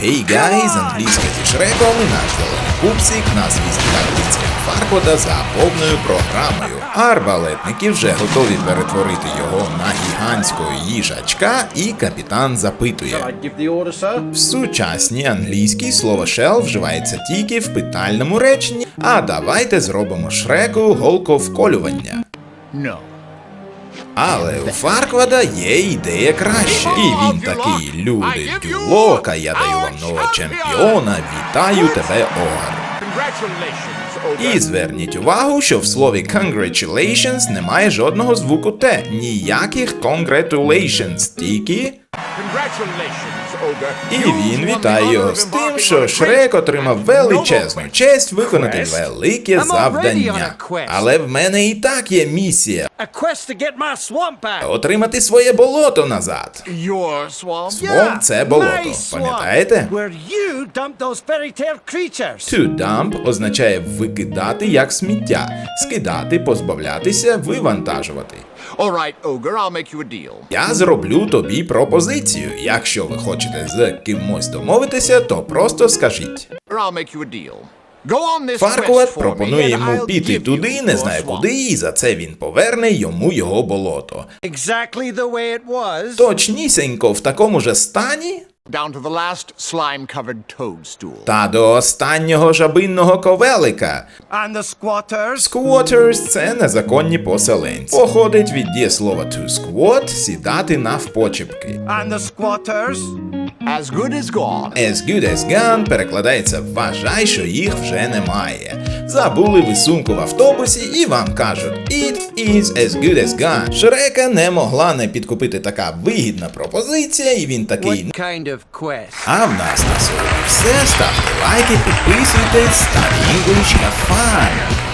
Hey guys, англійська зі Шреком, наш зелений пупсик на звісті таблиці Фаркода за повною програмою. Арбалетники вже готові перетворити його на гігантського їжачка, і капітан запитує. В сучасній англійській слово shell вживається тільки в питальному реченні, а давайте зробимо шреку голковколювання. No. Але у Фарквада є ідея краще. І він такий, люди, дюлока, я даю вам нового чемпіона, вітаю тебе, Огар. І зверніть увагу, що в слові congratulations немає жодного звуку Т, ніяких congratulations, тільки І він вітає його з тим, що Шрек отримав величезну честь виконати велике завдання. Але в мене і так є місія. Отримати своє болото назад. Свом це болото, пам'ятаєте? Where you those fairy tale creatures. To dump означає викидати як сміття, скидати, позбавлятися, вивантажувати. All right, Ogre, I'll make you a deal. Я зроблю тобі пропозицію. Якщо ви хочете з кимось домовитися, то просто скажіть. Or I'll make you a deal. Me, пропонує йому піти туди, не знає куди, і за це він поверне йому його болото. Точнісінько в такому же стані Down to the last slime-covered toadstool. та до останнього жабинного ковелика. And the squatters. Squatters – це незаконні поселенці. Походить від дієслова to squat – сідати навпочепки. And the squatters. As good as gone. As good as gone перекладається «вважай, що їх вже немає». Забули ви сумку в автобусі і вам кажуть «It is as good as gone». Шрека не могла не підкупити така вигідна пропозиція, і він такий What kind of quest? А в нас на сьогодні все. Ставте лайки, підписуйтесь, та English, have fun!